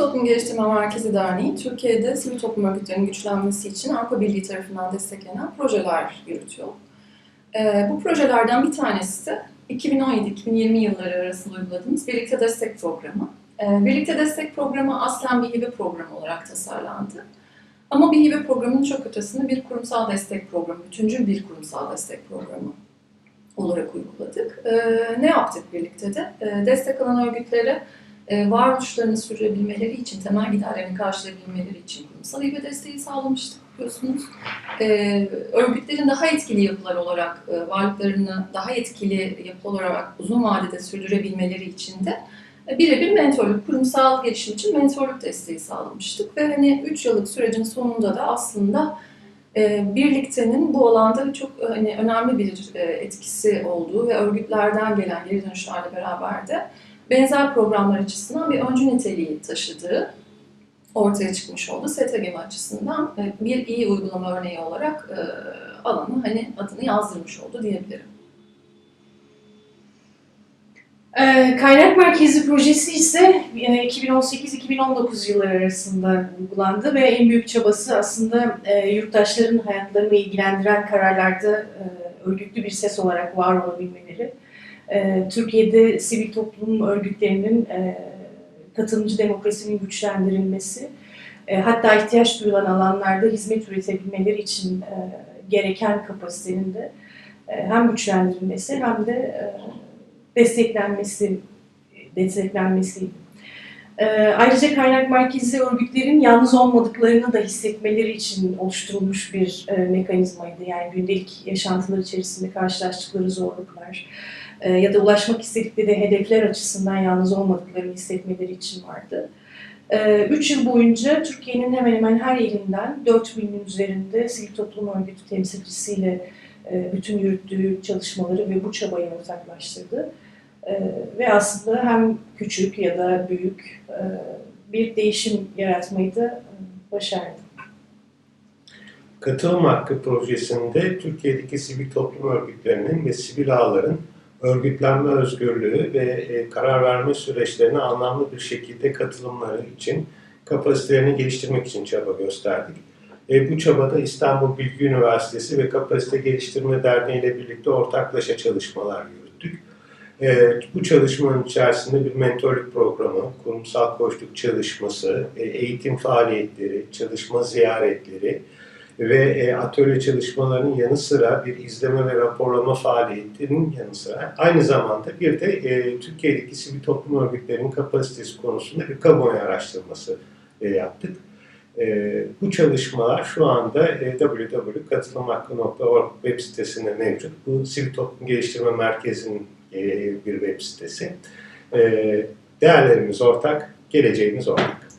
Toplum Geliştirme Merkezi Derneği, Türkiye'de sivil toplum örgütlerinin güçlenmesi için Avrupa Birliği tarafından desteklenen projeler yürütüyor. Ee, bu projelerden bir tanesi de 2017-2020 yılları arasında uyguladığımız Birlikte Destek Programı. Ee, Birlikte Destek Programı aslen bir hibe programı olarak tasarlandı. Ama bir hibe programının çok ötesinde bir kurumsal destek programı, bütüncül bir kurumsal destek programı olarak uyguladık. Ee, ne yaptık birlikte de? Ee, destek alan örgütlere e, varoluşlarını sürdürebilmeleri için, temel giderlerini karşılayabilmeleri için kurumsal hibe desteği sağlamıştık biliyorsunuz. Ee, örgütlerin daha etkili yapılar olarak, e, varlıklarını daha etkili yapı olarak uzun vadede sürdürebilmeleri için de e, birebir mentorluk, kurumsal gelişim için mentorluk desteği sağlamıştık. Ve hani 3 yıllık sürecin sonunda da aslında e, birliktenin bu alanda çok e, hani önemli bir e, etkisi olduğu ve örgütlerden gelen geri dönüşlerle beraber de benzer programlar açısından bir öncü niteliği taşıdığı ortaya çıkmış oldu. STGM açısından e, bir iyi uygulama örneği olarak e, alanı hani adını yazdırmış oldu diyebilirim. Ee, Kaynak Merkezi projesi ise yine 2018-2019 yılları arasında uygulandı ve en büyük çabası aslında e, yurttaşların hayatlarını ilgilendiren kararlarda e, örgütlü bir ses olarak var olabilmeleri. E, Türkiye'de sivil toplum örgütlerinin e, katılımcı demokrasinin güçlendirilmesi, e, hatta ihtiyaç duyulan alanlarda hizmet üretebilmeleri için e, gereken kapasitenin de e, hem güçlendirilmesi hem de e, desteklenmesi desteklenmesiydi. Ee, ayrıca kaynak merkezli örgütlerin yalnız olmadıklarını da hissetmeleri için oluşturulmuş bir e, mekanizmaydı. Yani gündelik yaşantılar içerisinde karşılaştıkları zorluklar e, ya da ulaşmak istedikleri hedefler açısından yalnız olmadıklarını hissetmeleri için vardı. E, üç yıl boyunca Türkiye'nin hemen hemen her yerinden 4000'in üzerinde sivil toplum örgütü temsilcisiyle e, bütün yürüttüğü çalışmaları ve bu çabayı ortaklaştırdı. E, Ve aslında hem küçük ya da büyük e, bir değişim yaratmayı da e, başardı. Katılım Hakkı projesinde Türkiye'deki sivil toplum örgütlerinin ve sivil ağların örgütlenme özgürlüğü ve e, karar verme süreçlerine anlamlı bir şekilde katılımları için kapasitelerini geliştirmek için çaba gösterdik. E, bu çabada İstanbul Bilgi Üniversitesi ve Kapasite Geliştirme Derneği ile birlikte ortaklaşa çalışmalar yürüttük. E, bu çalışmanın içerisinde bir mentorluk programı, kurumsal koçluk çalışması, e, eğitim faaliyetleri, çalışma ziyaretleri ve e, atölye çalışmalarının yanı sıra bir izleme ve raporlama faaliyetlerinin yanı sıra aynı zamanda bir de e, Türkiye'deki sivil toplum örgütlerinin kapasitesi konusunda bir kamuoyu araştırması e, yaptık. E, bu çalışmalar şu anda e, www.katılımhakkı.org web sitesinde mevcut. Bu Sivil Toplum Geliştirme Merkezi'nin e, bir web sitesi. E, değerlerimiz ortak, geleceğimiz ortak.